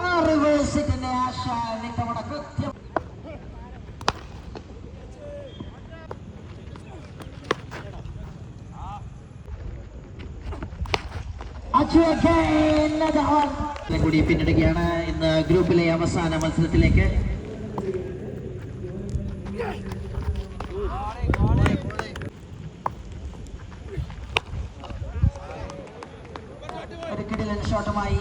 ആ റിവേഴ്സിന്റെ ആശാ ഇത്തവണ കൃത്യം. കൂടി പിന്നിടുകയാണ് ഇന്ന് ഗ്രൂപ്പിലെ അവസാന മത്സരത്തിലേക്ക്. ഒരു കിടിലൻ ഷോട്ടുമായി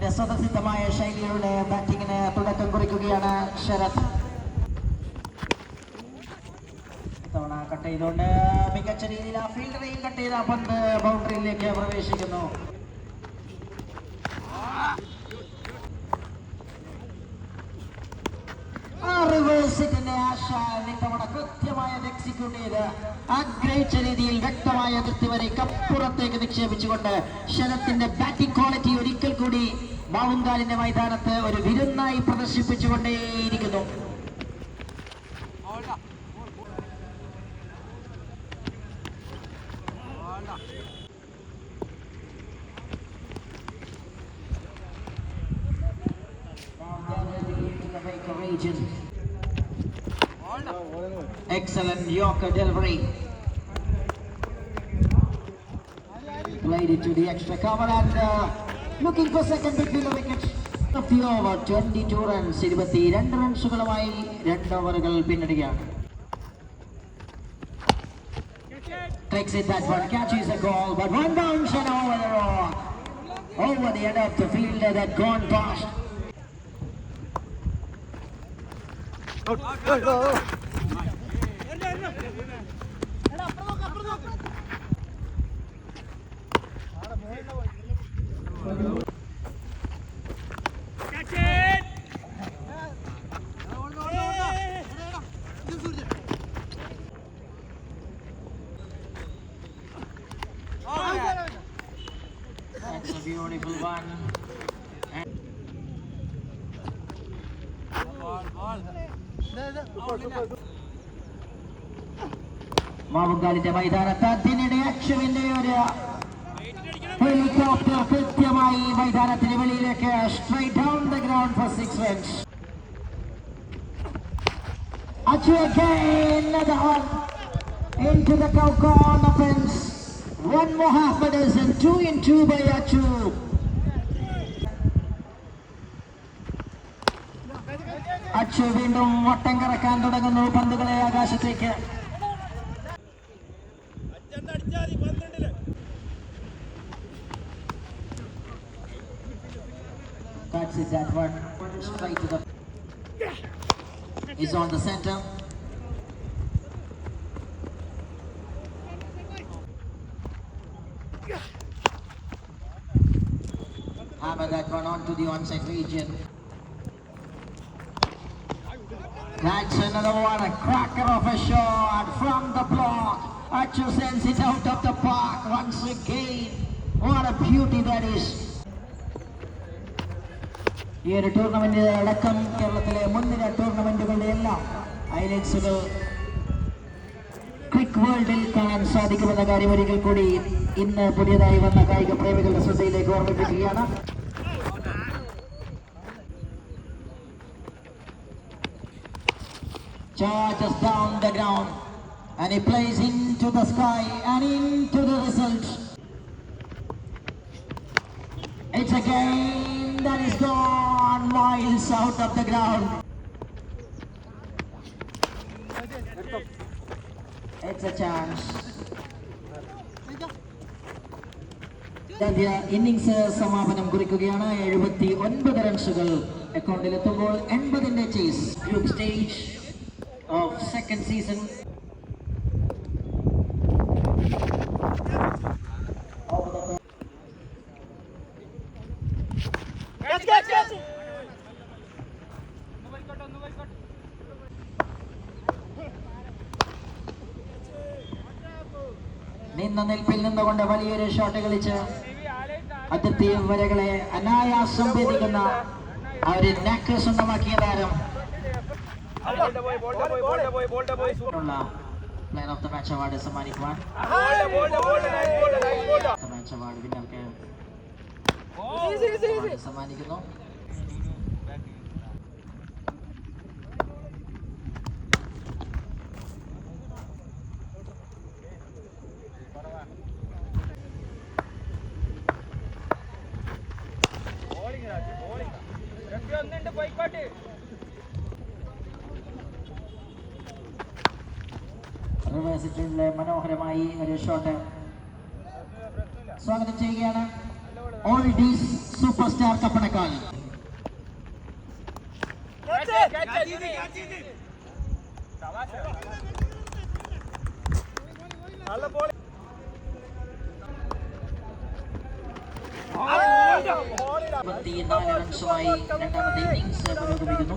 തന്റെ സ്വതസിദ്ധമായ ശൈലിയുടെ ബാറ്റിങ്ങിന് തുടക്കം കുറിക്കുകയാണ് ശരത്. ഇത്തവണ കട്ട് ചെയ്തുകൊണ്ട് മികച്ച രീതിയിൽ ആ ഫീൽഡറെയും കട്ട് ചെയ്ത പന്ത് ബൗണ്ടറിയിലേക്ക് പ്രവേശിക്കുന്നു ആ ഹിറ്റിന്റെ ആശ കൃത്യമായി എക്സിക്യൂട്ട് ചെയ്ത് ആഗ്രഹിച്ച രീതിയിൽ വ്യക്തമായ അതിർത്തി വരെ കപ്പുറത്തേക്ക് നിക്ഷേപിച്ചുകൊണ്ട് ശരത്തിന്റെ ബാറ്റിംഗ് ക്വാളിറ്റി ഒരിക്കൽ കൂടി മാവുങ്കാലിന്റെ മൈതാനത്ത് ഒരു വിരുന്നായി പ്രദർശിപ്പിച്ചുകൊണ്ടേയിരിക്കുന്നു region. Excellent Yorker delivery. Played it to the extra cover and uh, looking for second between the wickets. Of the over 22 runs, 22 റൺസുകളുമായി രണ്ട് ഓവറുകൾ പിന്നിടുകയാണ് Takes it that one, catches a goal, but one bounce and over the rock. Over the head of the fielder that gone past. That's a beautiful one. And മാവുങ്കാലിന്റെ മൈതാനത്ത് അതിനിടെ അക്ഷുവിന്റെ ഒരു helicopter കൃത്യമായി മൈതാനത്തിന് വെളിയിലേക്ക് straight down the ground for six runs Achu again, another one into the corner fence. One more half a dozen, two in two by Achu. Achu വീണ്ടും വട്ടം കറക്കാൻ തുടങ്ങുന്നു പന്തുകളെ ആകാശത്തേക്ക് That's it, that one. Straight to the. Is on the center. That on to the onside region. That's another one, a cracker of a shot from the block. Achu sends it out of the park once again. What a beauty that is. ഈ ഒരു tournament അടക്കം കേരളത്തിലെ മുൻനിര ടൂർണമെന്റുകളുടെ എല്ലാം ഹൈലൈറ്റ്സുകൾ quick വേൾഡിൽ കാണാൻ സാധിക്കുമെന്ന കാര്യം ഒരിക്കൽ കൂടി ഇന്ന് പുതിയതായി വന്ന കായിക പ്രേമികളുടെ ശ്രദ്ധയിലേക്ക് ഓർമ്മിപ്പിക്കുകയാണ് charges down the ground and he plays into the sky and into the result. It's a game that is gone miles out of the ground. It's a chance. ആദ്യ ഇന്നിങ്സ് സമാപനം കുറിക്കുകയാണ് എഴുപത്തി ഒൻപത് റൺസുകൾ അക്കൗണ്ടിലെത്തുമ്പോൾ എൺപതിന്റെ chase group stage of season. നിന്ന നിൽപ്പിൽ നിന്നുകൊണ്ട് വലിയൊരു ഷോട്ട് കളിച്ച് അതിർത്തി വരകളെ അനായാസം ഭേദിക്കുന്ന ആ ഒരു നാക്ക് സ്വന്തമാക്കിയ താരം player of the match award సమాని Kumar match award വിന്നർക്ക് സമ്മാനിക്കുന്നു ബോളിംഗ് ബോളിംഗ് രണ്ട് ഒന്നുണ്ട് പോയിക്കോട്ടെ റിവേഴ്സിറ്റിലെ മനോഹരമായി ഒരു ഷോട്ട് സ്വാഗതം ചെയ്യുകയാണ് ഓൾ ഡീസ് സൂപ്പർ സ്റ്റാർ കപ്പണക്കാൽ ഇരുപത്തിനാല് റൺസുമായി രണ്ടാമത്തെ ഇന്നിംഗ്സ് പുരോഗമിക്കുന്നു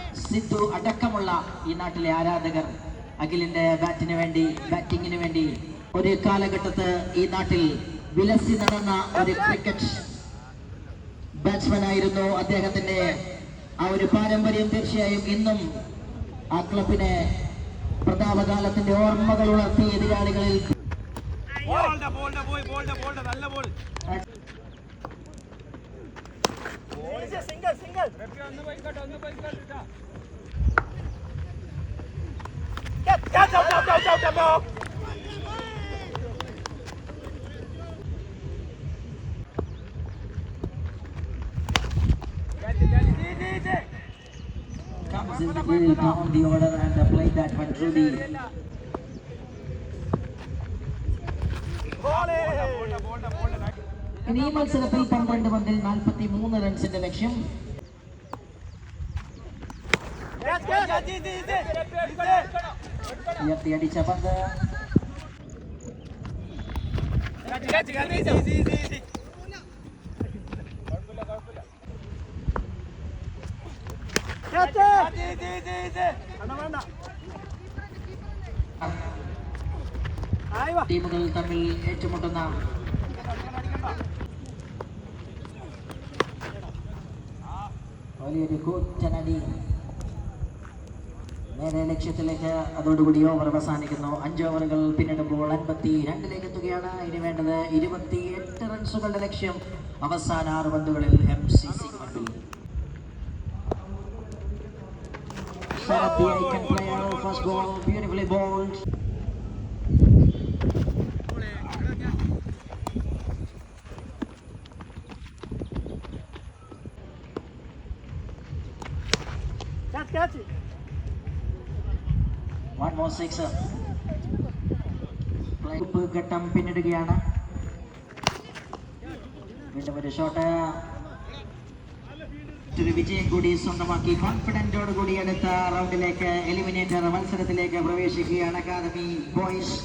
സിദ്ധു അടക്കമുള്ള ഈ നാട്ടിലെ ആരാധകർ അഖിലിന്റെ ബാറ്റിന് വേണ്ടി ബാറ്റിങ്ങിന് വേണ്ടി ഒരു കാലഘട്ടത്ത് ഈ നാട്ടിൽ വിലസി നടന്ന ഒരു ക്രിക്കറ്റ് ബാറ്റ്സ്മാൻ ആയിരുന്നു അദ്ദേഹത്തിന്റെ ആ ഒരു പാരമ്പര്യം. തീർച്ചയായും ഇന്നും ആ ക്ലബിനെ പ്രതാപകാലത്തിന്റെ ഓർമ്മകൾ ഉണർത്തി എതിരാളികളിൽ നല്ല ball in the field down the order and play that one through the Ball, ഇനി മത്സരത്തിൽ പന്ത്രണ്ട് പന്തിൽ നാൽപ്പത്തി മൂന്ന് റൺസിന്റെ ലക്ഷ്യം. ഉയർത്തി അടിച്ച പന്ത് ടീമുകൾ തമ്മിൽ catch, വലിയൊരു കൂറ്റനടി നേരെ ലക്ഷ്യത്തിലേക്ക് അതോടുകൂടി ഓവർ അവസാനിക്കുന്നു. അഞ്ച് ഓവറുകൾ പിന്നിടുമ്പോൾ അൻപത്തി രണ്ടിലേക്ക് എത്തുകയാണ് ഇനി വേണ്ടത് ഇരുപത്തി എട്ട് റൺസുകളുടെ ലക്ഷ്യം. അവസാന ആറ് പന്തുകളിൽ എം സി സി മണ്ണിൽ. Sharath, the icon. Catch, it. One more sixer. ഉപ്പ് ഘട്ടം പിന്നിടുകയാണ് വീണ്ടും ഒരു ഷോട്ട് ഒരു വിജയം കൂടി സ്വന്തമാക്കി കോൺഫിഡന്റോട് കൂടി അടുത്ത റൗണ്ടിലേക്ക് എലിമിനേറ്റർ മത്സരത്തിലേക്ക് പ്രവേശിക്കുകയാണ് അക്കാദമി ബോയ്സ്